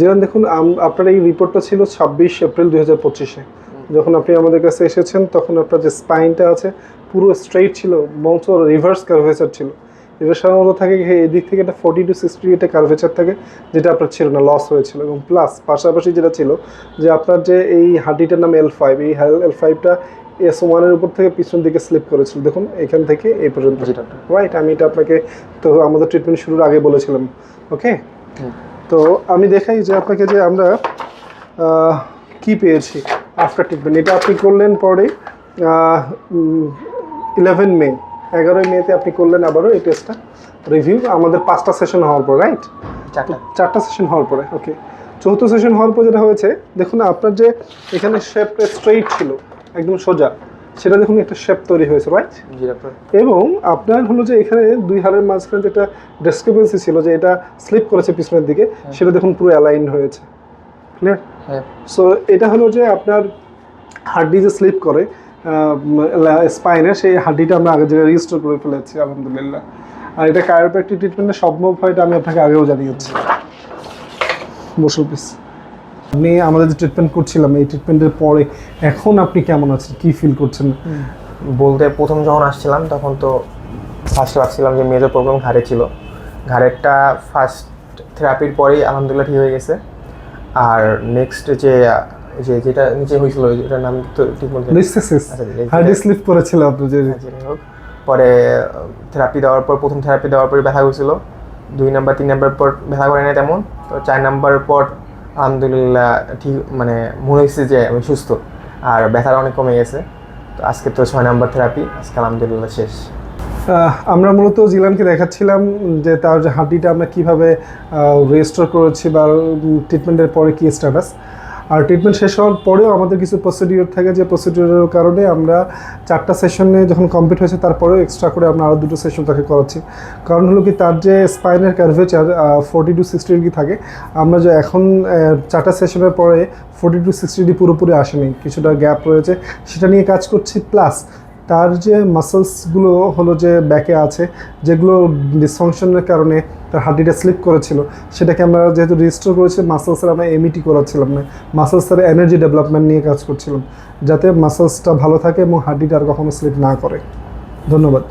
যেমন দেখুন আপনার এই রিপোর্টটা ছিল ছাব্বিশ এপ্রিল দুই হাজার পঁচিশে। যখন আপনি আমাদের কাছে এসেছেন তখন আপনার যে স্পাইনটা আছে পুরো স্ট্রেইট ছিল মঞ্চ রিভার্স কার্ভেচার ছিল। এটা সাধারণত থাকে এদিক থেকে একটা ফোর্টি টু সিক্সটি একটা কার্ভেচার থাকে যেটা আপনার ছিল না লস হয়েছিল। এবং প্লাস পাশাপাশি যেটা ছিল যে আপনার যে এই হাড্ডিটার নাম এল ফাইভ এই এল ফাইভটা এস ওয়ানের উপর থেকে পিছন দিকে স্লিপ করেছিল। দেখুন এখান থেকে এই পর্যন্ত। রাইট আমি এটা আপনাকে তো আমাদের ট্রিটমেন্ট শুরুর আগে বলেছিলাম ওকে তো আমি দেখাই যে আপনাকে যে আমরা কি পেয়েছি আফটার ট্রিটমেন্ট এটা আপনি করলেন পরে ইলেভেন মে এগারোই মেতে আপনি করলেন আবারও এই টেস্টটা রিভিউ আমাদের পাঁচটা সেশন হওয়ার পর রাইট চারটা। চারটা সেশন হওয়ার পরে ওকে চতুর্থ সেশন হওয়ার পর যেটা হয়েছে দেখুন আপনার যে এখানে শেপটা স্ট্রেইট ছিল একদম সোজা সেটা দেখুন একটা শেপ তৈরি হয়েছে রাইট এবং আপনার হলো যে এখানে দুই হাড়ের মাঝখানে যেটা ডিসক্রিপেন্সি ছিল যে এটা স্লিপ করেছে পিছনের দিকে সেটা দেখুন পুরো অ্যালাইন হয়েছে। ক্লিয়ার হ্যাঁ। সো এটা হলো যে আপনার হাড্ডি যে স্লিপ করে স্পাইনে সেই হাড্ডিটা আমরা আগে জায়গায় রিস্টোর করে ফেলেছি আলহামদুলিল্লাহ। আর এটা কায়োপ্যাক্টিক ট্রিটমেন্টের সম্ভব হয় এটা আমি আপনাকে আগেও জানিয়েছি। বসুন প্লিজ আপনি আমাদের যে ট্রিটমেন্ট করছিলাম এই ট্রিটমেন্টের পরে এখন আপনি কেমন আছেন? কি ফিল করছেন? বলতে প্রথম যখন আসছিলাম তখন তো ফার্স্ট ভাবছিলাম যে মেজর প্রবলেম ঘাড়ে ছিল। ঘাড়েরটা ফার্স্ট থেরাপির পরেই আলহামদুলিল্লাহ ঠিক হয়ে গেছে। আর নেক্সট যে যে যেটা নিচে হয়েছিল এটার নাম তো ঠিক লিস্টেসিস আচ্ছা, লিস্টেসিস। হার্ডি স্লিপ করেছিল আপনার যে পরে থেরাপি দেওয়ার পর প্রথম থেরাপি দেওয়ার পরে ব্যথা হয়েছিল দুই নাম্বার তিন নাম্বার পর ব্যথা করে না তেমন। তো চার নাম্বার পর আলহামদুলিল্লাহ ঠিক মানে মনে হয়েছে যে আমি সুস্থ। আর ব্যথাটা অনেক কমে গেছে। তো আজকে তো ছয় নম্বর থেরাপি আজকে আলহামদুলিল্লাহ শেষ। আমরা মূলত জিলানকে দেখাচ্ছিলাম যে তার যে হাড্ডিটা আমরা কীভাবে রেজিস্টার করেছি বা ট্রিটমেন্টের পরে কী স্ট্যাটাস আর ট্রিটমেন্ট শেষ হওয়ার পরেও আমাদের কিছু প্রসিডিওর থাকে যে প্রসিডিওরের কারণে আমরা চারটা সেশনে যখন কমপ্লিট হয়েছে, তারপরেও এক্সট্রা করে আমরা আরও দুটো সেশন তাকে করাচ্ছি। কারণ হলো কি, তার যে স্পাইনের curvature forty two sixty degree থাকে, আমরা যে এখন চারটা সেশনের পরে ফোর্টি টু সিক্সটি ডিগ্রি পুরোপুরি আসেনি। কিছুটা গ্যাপ রয়েছে। সেটা নিয়ে কাজ করছি প্লাস তার যে মাসেলসগুলো হলো যে ব্যাকে আছে, যেগুলো ডিসফাংশনের কারণে তার হাড্ডিটা স্লিপ করেছিল, সেটাকে আমরা যেহেতু রেজিস্টার করেছি মাসেলসের আমরা এমইটি করাচ্ছিলাম না। মাসেলসের এনার্জি ডেভেলপমেন্ট নিয়ে কাজ করছিলাম, যাতে মাসেলসটা ভালো থাকে এবং হাড্ডিটা আর কখনো স্লিপ না করে। ধন্যবাদ।